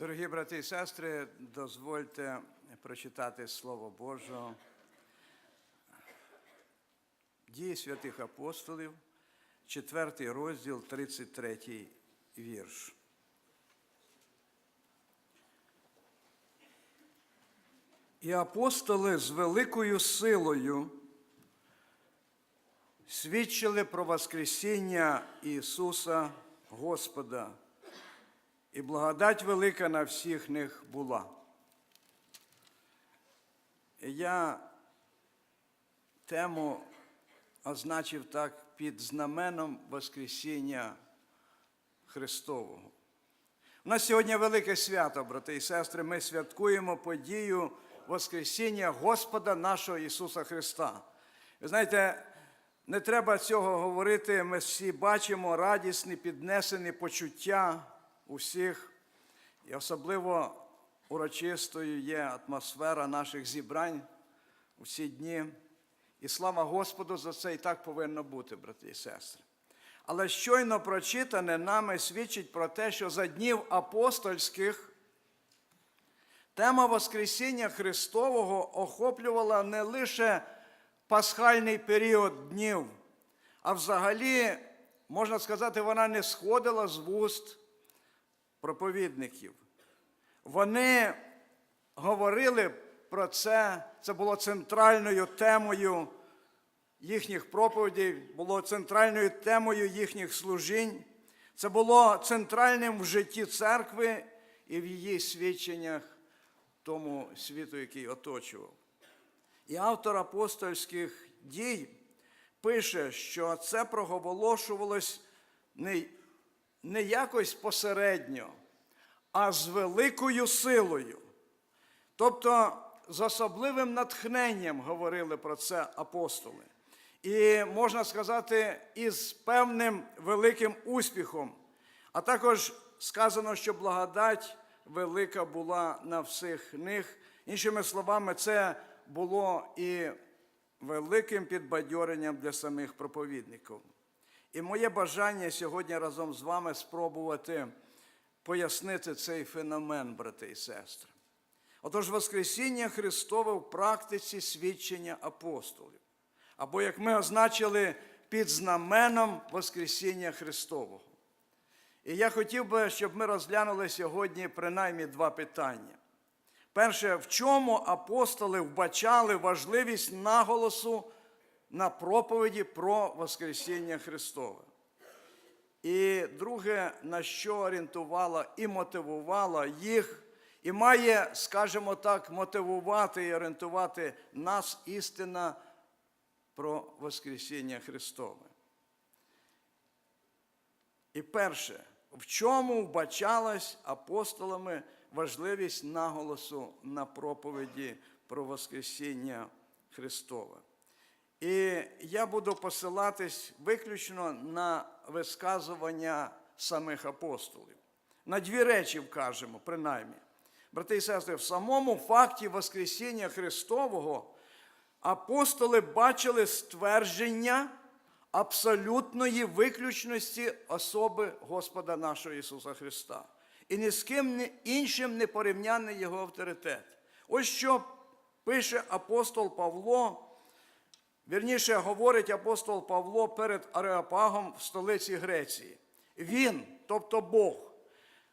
Дорогі брати і сестри, дозвольте прочитати Слово Боже. Дії святих апостолів, 4 розділ, 33 вірш. І апостоли з великою силою свідчили про Воскресіння Ісуса Господа, і благодать велика на всіх них була. І Я тему означив так під знаменом Воскресіння Христового. У нас сьогодні велике свято, брати і сестри. Ми святкуємо подію Воскресіння Господа нашого Ісуса Христа. Ви знаєте, не треба цього говорити. Ми всі бачимо радісні, піднесені почуття усіх. І особливо урочистою є атмосфера наших зібрань у ці дні. І слава Господу за це і так повинно бути, брати і сестри. Але щойно прочитане нами свідчить про те, що за днів апостольських тема Воскресіння Христового охоплювала не лише пасхальний період днів, а взагалі, можна сказати, вона не сходила з вуст проповідників. Вони говорили про це, це було центральною темою їхніх проповідей, було центральною темою їхніх служінь. Це було центральним в житті церкви і в її свідченнях тому світу, який оточував. І автор апостольських дій пише, що це проголошувалось не, не якось посередньо, а з великою силою. Тобто з особливим натхненням говорили про це апостоли. І можна сказати, із певним великим успіхом. А також сказано, що благодать велика була на всіх них. Іншими словами, це було і великим підбадьоренням для самих проповідників. І моє бажання сьогодні разом з вами спробувати пояснити цей феномен, брати і сестри. Отож, Воскресіння Христове в практиці свідчення апостолів, або, як ми означили, під знаменом Воскресіння Христового. І я хотів би, щоб ми розглянули сьогодні принаймні два питання. Перше, в чому апостоли вбачали важливість наголосу на проповіді про Воскресіння Христове. І друге, на що орієнтувала і мотивувала їх, і має, скажімо так, мотивувати і орієнтувати нас істина про Воскресіння Христове. І перше, в чому вбачалась апостолами важливість наголосу на проповіді про Воскресіння Христове. І я буду посилатись виключно на висказування самих апостолів. На дві речі вкажемо, принаймні. Брати і сестри, в самому факті Воскресіння Христового апостоли бачили ствердження абсолютної виключності особи Господа нашого Ісуса Христа. І ні з ким іншим не порівняний Його авторитет. Ось що пише апостол Павло. Вірніше говорить апостол Павло перед Ареопагом в столиці Греції. Він, тобто Бог,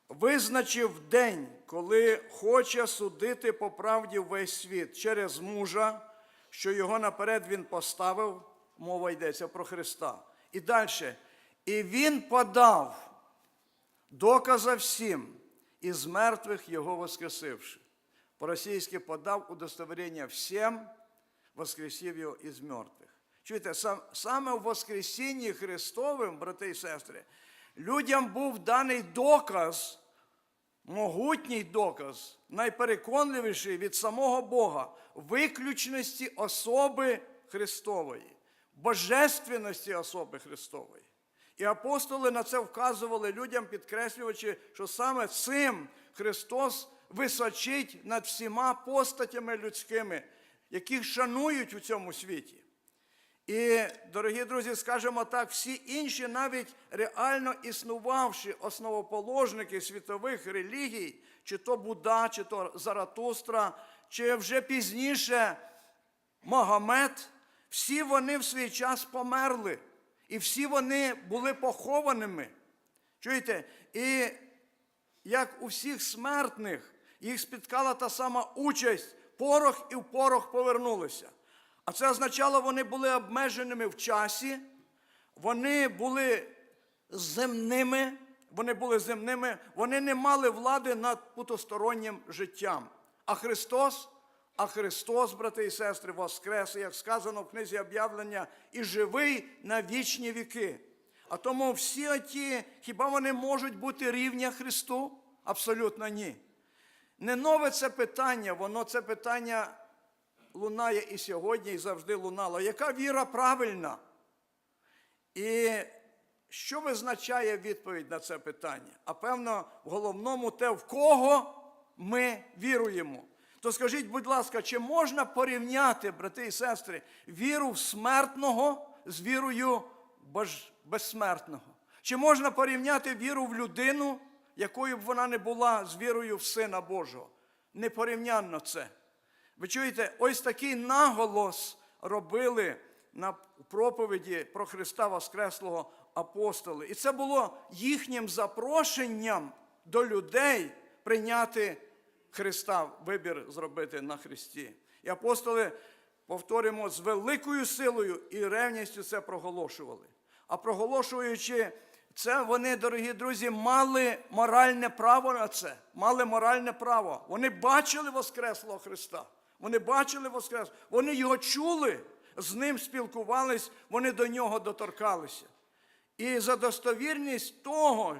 визначив день, коли хоче судити по правді весь світ через мужа, що його наперед він поставив, мова йдеться про Христа. І далі. І він подав доказа всім, із мертвих його воскресивши. По-російськи подав удостоверення всім, воскресив його із мертвих. Чуєте, сам, саме в Воскресінні Христовим, брати і сестри, людям був даний доказ, могутній доказ, найпереконливіший від самого Бога, виключності особи Христової, божественності особи Христової. І апостоли на це вказували людям, підкреслюючи, що саме цим Христос височить над всіма постатями людськими, яких шанують у цьому світі. І, дорогі друзі, скажімо так, всі інші, навіть реально існувавші основоположники світових релігій, чи то Будда, чи то Заратустра, чи вже пізніше Магомед, всі вони в свій час померли. І всі вони були похованими. Чуєте? І як у всіх смертних, їх спіткала та сама участь, порох і в порох повернулися. А це означало, вони були обмеженими в часі, вони були земними, вони були земними, вони не мали влади над потустороннім життям. А Христос, а Христос, брати і сестри, воскрес, як сказано в книзі об'явлення, і живий на вічні віки. А тому всі ті, хіба вони можуть бути рівня Христу? Абсолютно ні. Не нове це питання, воно це питання лунає і сьогодні, і завжди лунало. Яка віра правильна? І що визначає відповідь на це питання? А певно, в головному те, в кого ми віруємо. То скажіть, будь ласка, чи можна порівняти, брати і сестри, віру в смертного з вірою безсмертного? Чи можна порівняти віру в людину, якою б вона не була, з вірою в Сина Божого? Непорівнянно це. Ви чуєте, ось такий наголос робили на проповіді про Христа Воскреслого апостоли. І це було їхнім запрошенням до людей прийняти Христа, вибір зробити на Христі. І апостоли, повторюємо, з великою силою і ревністю це проголошували. А проголошуючи це, вони, дорогі друзі, мали моральне право на це. Мали моральне право. Вони бачили Воскреслого Христа. Вони бачили Воскрес. Вони його чули, з ним спілкувались, вони до нього доторкалися. І за достовірність того,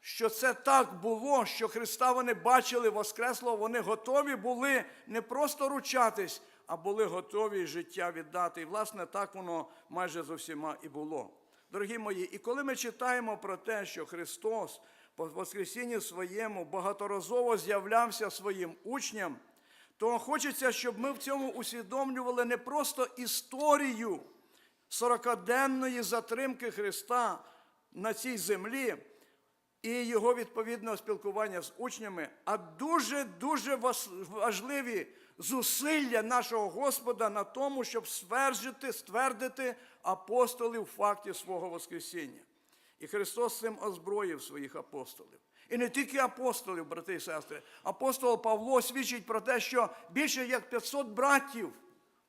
що це так було, що Христа вони бачили Воскреслого, вони готові були не просто ручатись, а були готові життя віддати. І, власне, так воно майже з усіма і було. Дорогі мої, і коли ми читаємо про те, що Христос по Воскресінні своєму багаторазово з'являвся своїм учням, то хочеться, щоб ми в цьому усвідомлювали не просто історію сорокаденної затримки Христа на цій землі і його відповідного спілкування з учнями, а дуже-дуже важливі зусилля нашого Господа на тому, щоб стверджити, ствердити апостолів в факті свого Воскресіння. І Христос цим озброїв своїх апостолів. І не тільки апостолів, брати і сестри. Апостол Павло свідчить про те, що більше як 500 братів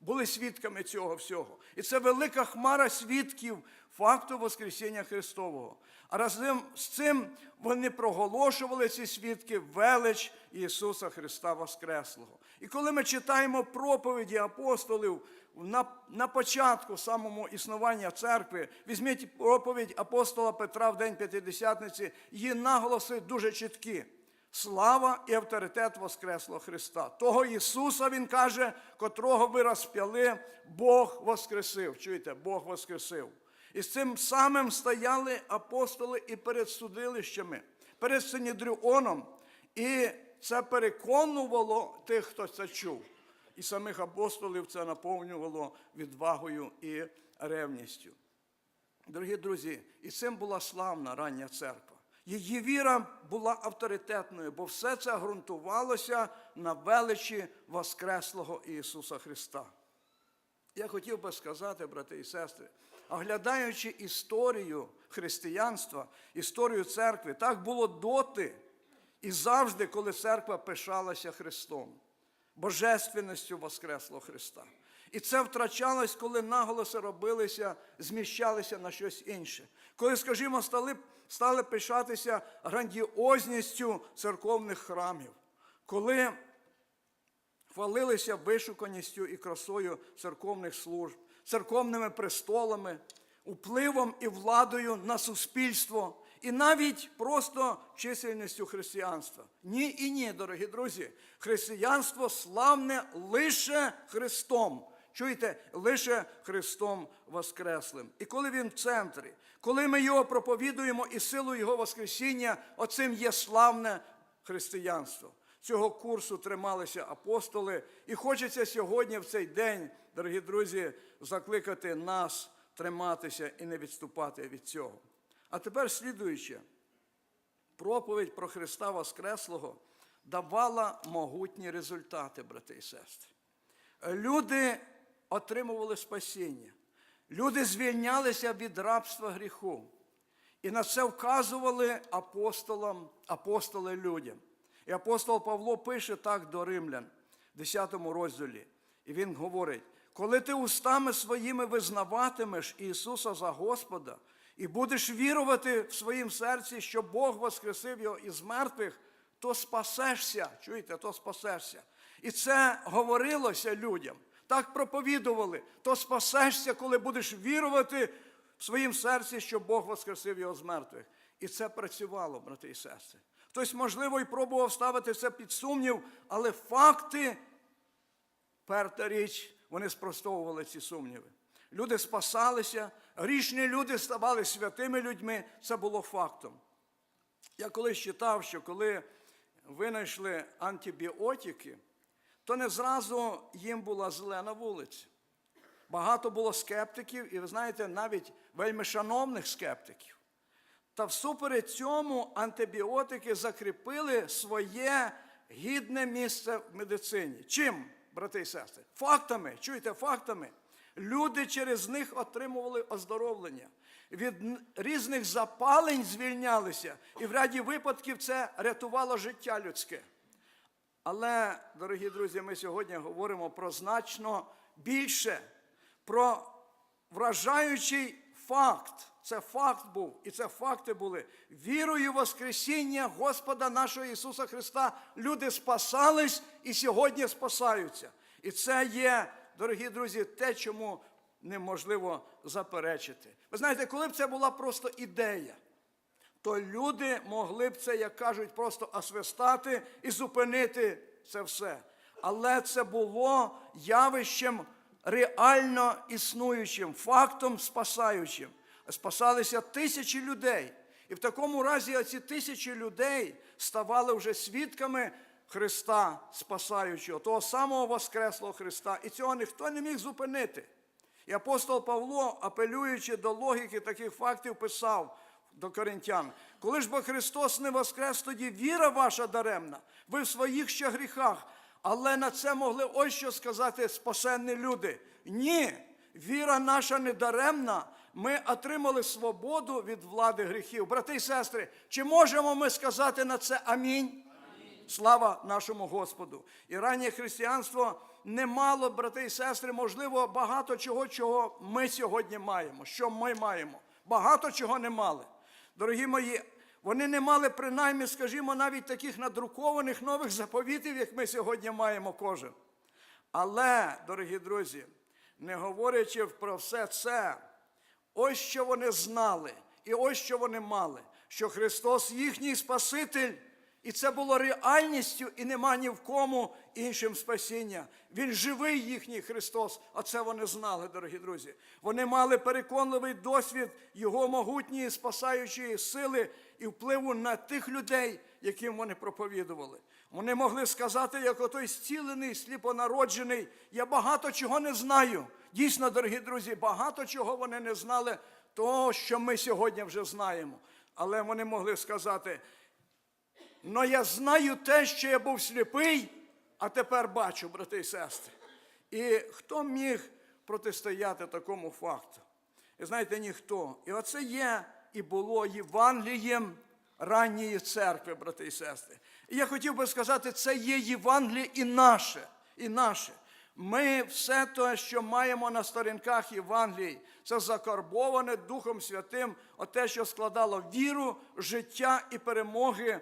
були свідками цього всього. І це велика хмара свідків факту Воскресіння Христового. А разом з цим вони проголошували ці свідки велич Ісуса Христа Воскреслого. І коли ми читаємо проповіді апостолів на, на початку самому існування церкви, візьміть проповідь апостола Петра в День П'ятидесятниці, її наголоси дуже чіткі. Слава і авторитет Воскреслого Христа. Того Ісуса, Він каже, котрого ви розп'яли, Бог Воскресив. Чуєте, Бог Воскресив. І з цим самим стояли апостоли і перед судилищами, перед Синідріоном. І це переконувало тих, хто це чув. І самих апостолів це наповнювало відвагою і ревністю. Дорогі друзі, і цим була славна рання церква. Її віра була авторитетною, бо все це ґрунтувалося на величі Воскреслого Ісуса Христа. Я хотів би сказати, брати і сестри, оглядаючи історію християнства, історію церкви, так було доти і завжди, коли церква пишалася Христом, божественністю Воскреслого Христа. І це втрачалось, коли наголоси робилися, зміщалися на щось інше. Коли, скажімо, стали, стали пишатися грандіозністю церковних храмів, коли хвалилися вишуканістю і красою церковних служб, церковними престолами, впливом і владою на суспільство, і навіть просто чисельністю християнства. Ні і ні, дорогі друзі, християнство славне лише Христом. Чуєте, лише Христом Воскреслим. І коли Він в центрі, коли ми Його проповідуємо і силу Його Воскресіння, оцим є славне християнство. Цього курсу трималися апостоли. І хочеться сьогодні, в цей день, дорогі друзі, закликати нас триматися і не відступати від цього. А тепер слідуючи, проповідь про Христа Воскреслого давала могутні результати, брати і сестри. Люди отримували спасіння, люди звільнялися від рабства гріху. І на це вказували апостолам, апостоли людям. І апостол Павло пише так до римлян, в 10 розділі. І він говорить: коли ти устами своїми визнаватимеш Ісуса за Господа і будеш вірувати в своїм серці, що Бог воскресив його із мертвих, то спасешся. Чуєте, то спасешся. І це говорилося людям. Так проповідували, то спасешся, коли будеш вірувати в своїм серці, що Бог воскресив його з мертвих. І це працювало, брати і сестри. Хтось, можливо, і пробував ставити це під сумнів, але факти, перта річ, вони спростовували ці сумніви. Люди спасалися, грішні люди ставали святими людьми. Це було фактом. Я колись читав, що коли винайшли антибіотики, то не зразу їм була зелена вулиця. Багато було скептиків, і ви знаєте, навіть вельми шановних скептиків. Та всупереч цьому антибіотики закріпили своє гідне місце в медицині. Чим, брати і сестри? Фактами, чуєте, фактами. Люди через них отримували оздоровлення. Від різних запалень звільнялися, і в ряді випадків це рятувало життя людське. Але, дорогі друзі, ми сьогодні говоримо про значно більше, про вражаючий факт. Це факт був, і це факти були. Вірою в Воскресіння Господа нашого Ісуса Христа люди спасались і сьогодні спасаються. І це є, дорогі друзі, те, чому неможливо заперечити. Ви знаєте, коли б це була просто ідея, то люди могли б це, як кажуть, просто освистати і зупинити це все. Але це було явищем реально існуючим, фактом спасаючим. Спасалися тисячі людей. І в такому разі оці тисячі людей ставали вже свідками Христа Спасаючого, того самого Воскреслого Христа. І цього ніхто не міг зупинити. І апостол Павло, апелюючи до логіки таких фактів, писав до коринтян: коли ж бо Христос не воскрес, тоді віра ваша даремна, ви в своїх ще гріхах. Але на це могли ось що сказати спасенні люди. Ні, віра наша не даремна. Ми отримали свободу від влади гріхів. Брати і сестри, чи можемо ми сказати на це амінь? Слава нашому Господу. І раннє християнство не мало, брати і сестри, можливо, багато чого, чого ми сьогодні маємо. Що ми маємо? Багато чого не мали. Дорогі мої, вони не мали принаймні, скажімо, навіть таких надрукованих нових заповітів, як ми сьогодні маємо кожен. Але, дорогі друзі, не говорячи про все це, ось що вони знали, і ось що вони мали, що Христос їхній Спаситель, і це було реальністю, і нема ні в кому іншим спасіння. Він живий їхній Христос. Оце вони знали, дорогі друзі. Вони мали переконливий досвід Його могутньої спасаючої сили і впливу на тих людей, яким вони проповідували. Вони могли сказати, як отой зцілений, сліпонароджений, я багато чого не знаю. Дійсно, дорогі друзі, багато чого вони не знали, того, що ми сьогодні вже знаємо. Але вони могли сказати, но я знаю те, що я був сліпий, а тепер бачу, брати і сестри. І хто міг протистояти такому факту? І знаєте, ніхто. І оце є і було Євангелієм ранньої церкви, брати і сестри. І я хотів би сказати, це є Євангеліє і наше, і наше. Ми все те, що маємо на сторінках Євангелії, це закарбоване Духом Святим, оте, що складало віру, життя і перемоги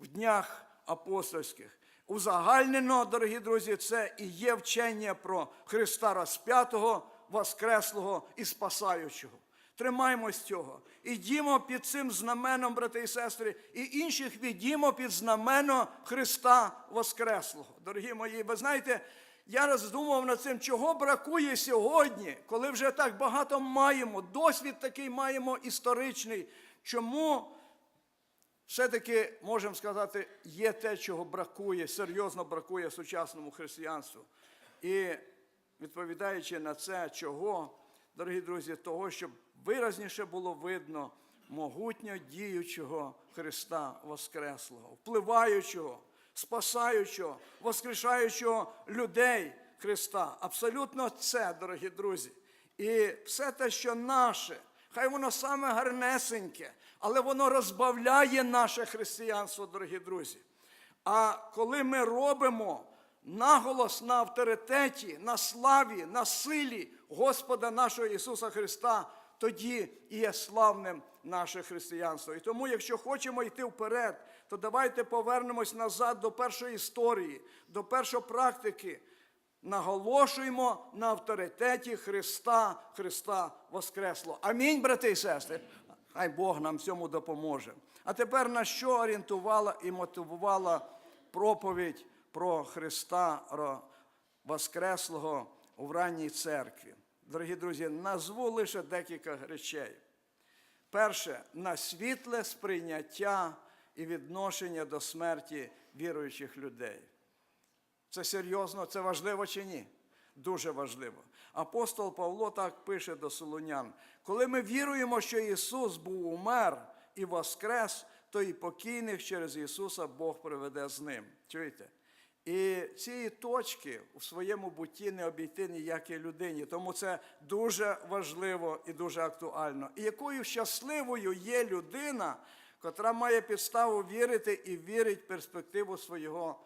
в днях апостольських. Узагальнено, дорогі друзі, це і є вчення про Христа розп'ятого, Воскреслого і Спасаючого. Тримаймось цього. Ідімо під цим знаменом, брати і сестри, і інших відімо під знамено Христа Воскреслого. Дорогі мої, ви знаєте, я роздумував над цим, чого бракує сьогодні, коли вже так багато маємо, досвід такий маємо історичний. Чому все-таки, можемо сказати, є те, чого бракує, серйозно бракує сучасному християнству. І відповідаючи на це, чого, дорогі друзі, того, щоб виразніше було видно могутньо діючого Христа Воскреслого, впливаючого, спасаючого, воскрешаючого людей Христа. Абсолютно це, дорогі друзі. І все те, що наше, хай воно саме гарнесеньке, але воно розбавляє наше християнство, дорогі друзі. А коли ми робимо наголос на авторитеті, на славі, на силі Господа нашого Ісуса Христа, тоді і є славним наше християнство. І тому, якщо хочемо йти вперед, то давайте повернемось назад до першої історії, до першої практики. Наголошуємо на авторитеті Христа, Христа Воскресло. Амінь, брати і сестри. Хай Бог нам в цьому допоможе. А тепер на що орієнтувала і мотивувала проповідь про Христа Воскреслого у ранній церкві? Дорогі друзі, назву лише декілька речей. Перше, на світле сприйняття і відношення до смерті віруючих людей. Це серйозно, це важливо чи ні? Дуже важливо. Апостол Павло так пише до Солонян: коли ми віруємо, що Ісус був умер і воскрес, то і покійних через Ісуса Бог приведе з ним. Чуєте? І цієї точки у своєму бутті не обійти ніякій людині. Тому це дуже важливо і дуже актуально. І якою щасливою є людина, котра має підставу вірити і вірить в перспективу свого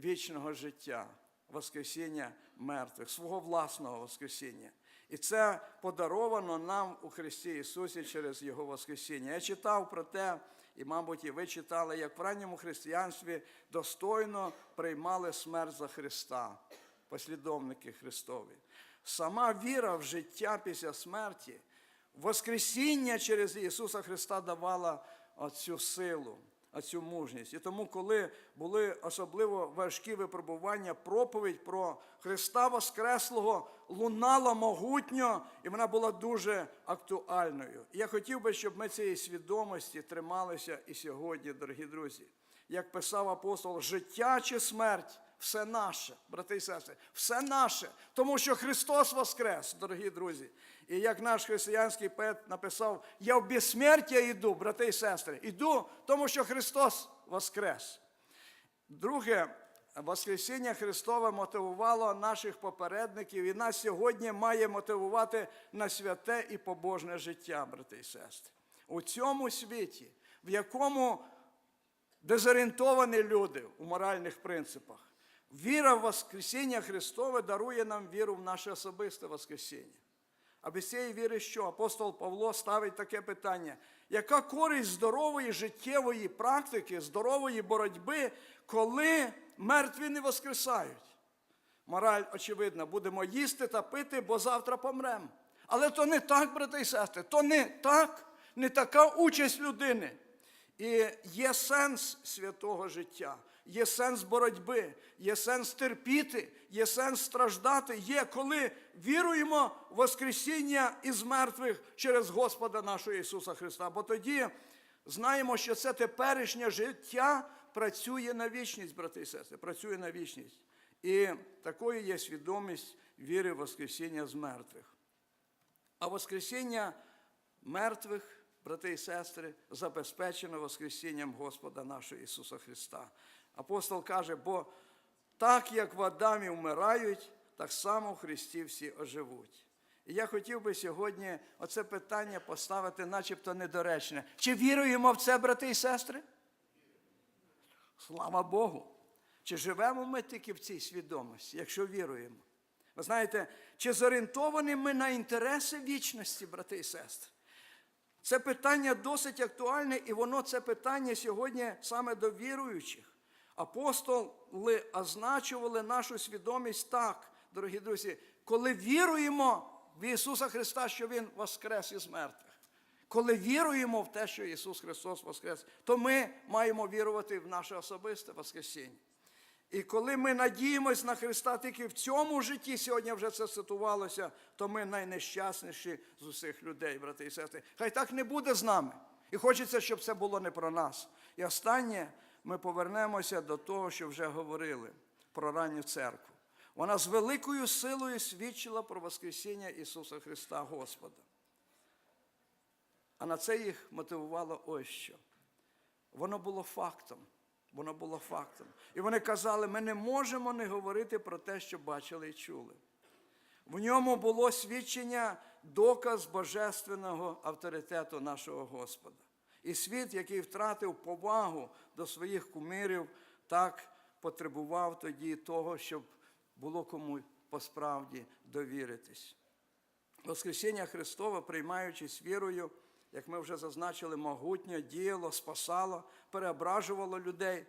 вічного життя, Воскресіння мертвих, свого власного Воскресіння. І це подаровано нам у Христі Ісусі через Його Воскресіння. Я читав про те, і, мабуть, і ви читали, як в ранньому християнстві достойно приймали смерть за Христа, послідовники Христові. Сама віра в життя після смерті, Воскресіння через Ісуса Христа давала оцю силу, оцю мужність. І тому, коли були особливо важкі випробування, проповідь про Христа Воскреслого лунала могутньо, і вона була дуже актуальною. Я хотів би, щоб ми цієї свідомості трималися і сьогодні, дорогі друзі. Як писав апостол, життя чи смерть все наше, брати і сестри, все наше, тому що Христос Воскрес, дорогі друзі. І як наш християнський поет написав, я в безсмертя йду, брати і сестри, йду, тому що Христос Воскрес. Друге, Воскресіння Христове мотивувало наших попередників і нас сьогодні має мотивувати на святе і побожне життя, брати і сестри. У цьому світі, в якому дезорієнтовані люди у моральних принципах, віра в Воскресіння Христове дарує нам віру в наше особисте Воскресіння. А без цієї віри що? Апостол Павло ставить таке питання: яка користь здорової життєвої практики, здорової боротьби, коли мертві не воскресають? Мораль, очевидна, будемо їсти та пити, бо завтра помремо. Але то не так, брати і сестри, то не так, не така участь людини. І є сенс святого життя, є сенс боротьби, є сенс терпіти, є сенс страждати, є коли віруємо в Воскресіння із мертвих через Господа нашого Ісуса Христа. Бо тоді знаємо, що це теперішнє життя працює на вічність, брати і сестри, працює на вічність. І такою є свідомість віри в Воскресіння з мертвих. А Воскресіння мертвих, брати і сестри, забезпечено Воскресінням Господа нашого Ісуса Христа. Апостол каже, бо так як в Адамі вмирають, так само в Христі всі оживуть. І я хотів би сьогодні оце питання поставити, начебто недоречне. Чи віруємо в це, брати і сестри? Слава Богу! Чи живемо ми тільки в цій свідомості, якщо віруємо? Ви знаєте, чи зорієнтовані ми на інтереси вічності, брати і сестри? Це питання досить актуальне, і воно це питання сьогодні саме до віруючих. Апостоли означували нашу свідомість так, дорогі друзі, коли віруємо в Ісуса Христа, що Він воскрес із мертвих. Коли віруємо в те, що Ісус Христос Воскрес, то ми маємо вірувати в наше особисте Воскресіння. І коли ми надіємось на Христа тільки в цьому житті, сьогодні вже це цитувалося, то ми найнещасніші з усіх людей, брати і сестри. Хай так не буде з нами. І хочеться, щоб це було не про нас. І останнє, ми повернемося до того, що вже говорили про ранню церкву. Вона з великою силою свідчила про Воскресіння Ісуса Христа Господа. А на це їх мотивувало ось що. Воно було фактом. Воно було фактом. І вони казали, ми не можемо не говорити про те, що бачили і чули. В ньому було свідчення, доказ божественного авторитету нашого Господа. І світ, який втратив повагу до своїх кумирів, так потребував тоді того, щоб було кому посправді довіритись. Воскресіння Христове, приймаючись вірою, як ми вже зазначили, могутньо діяло, спасало, переображувало людей.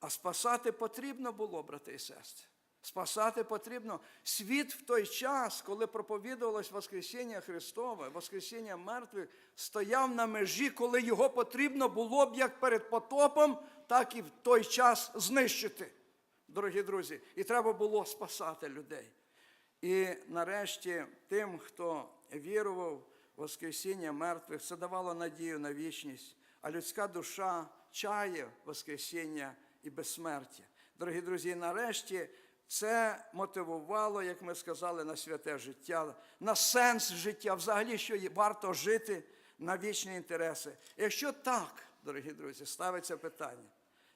А спасати потрібно було, брати і сестри. Спасати потрібно. Світ в той час, коли проповідувалось Воскресіння Христове, Воскресіння мертвих, стояв на межі, коли його потрібно було б як перед потопом, так і в той час знищити, дорогі друзі. І треба було спасати людей. І нарешті тим, хто вірував в Воскресіння мертвих, це давало надію на вічність, а людська душа чає Воскресіння і безсмертя. Дорогі друзі, нарешті це мотивувало, як ми сказали, на святе життя, на сенс життя, взагалі, що варто жити на вічні інтереси. Якщо так, дорогі друзі, ставиться питання,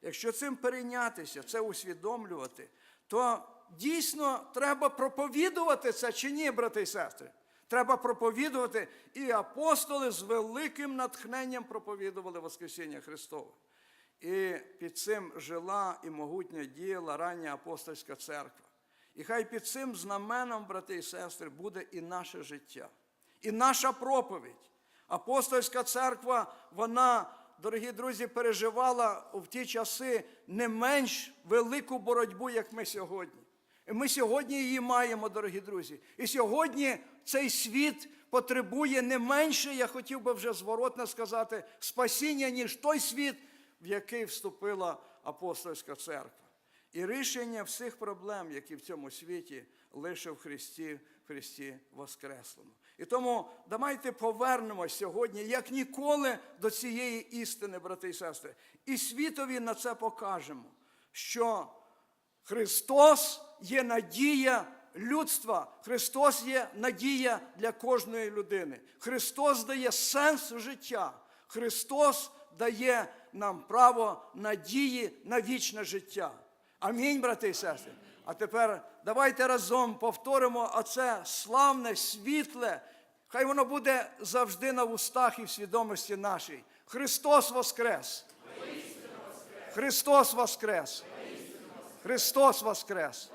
якщо цим перейнятися, це усвідомлювати, то дійсно треба проповідувати це чи ні, брати і сестри? Треба проповідувати, і апостоли з великим натхненням проповідували Воскресіння Христове. І під цим жила і могутньо діяла рання апостольська церква. І хай під цим знаменом, брати і сестри, буде і наше життя, і наша проповідь. Апостольська церква, вона, дорогі друзі, переживала в ті часи не менш велику боротьбу, як ми сьогодні. І ми сьогодні її маємо, дорогі друзі. І сьогодні цей світ потребує не менше, я хотів би вже зворотно сказати, спасіння, ніж той світ, в який вступила апостольська церква. І рішення всіх проблем, які в цьому світі, лише в Христі, в Христі Воскреслому. І тому давайте повернемось сьогодні, як ніколи, до цієї істини, брати і сестри. І світові на це покажемо, що Христос є надія людства. Христос є надія для кожної людини. Христос дає сенс життя. Христос дає нам право надії на вічне життя. Амінь, брати і сестри. А тепер давайте разом повторимо оце славне, світле. Хай воно буде завжди на вустах і в свідомості нашій. Христос Воскрес! Христос Воскрес! Христос Воскрес!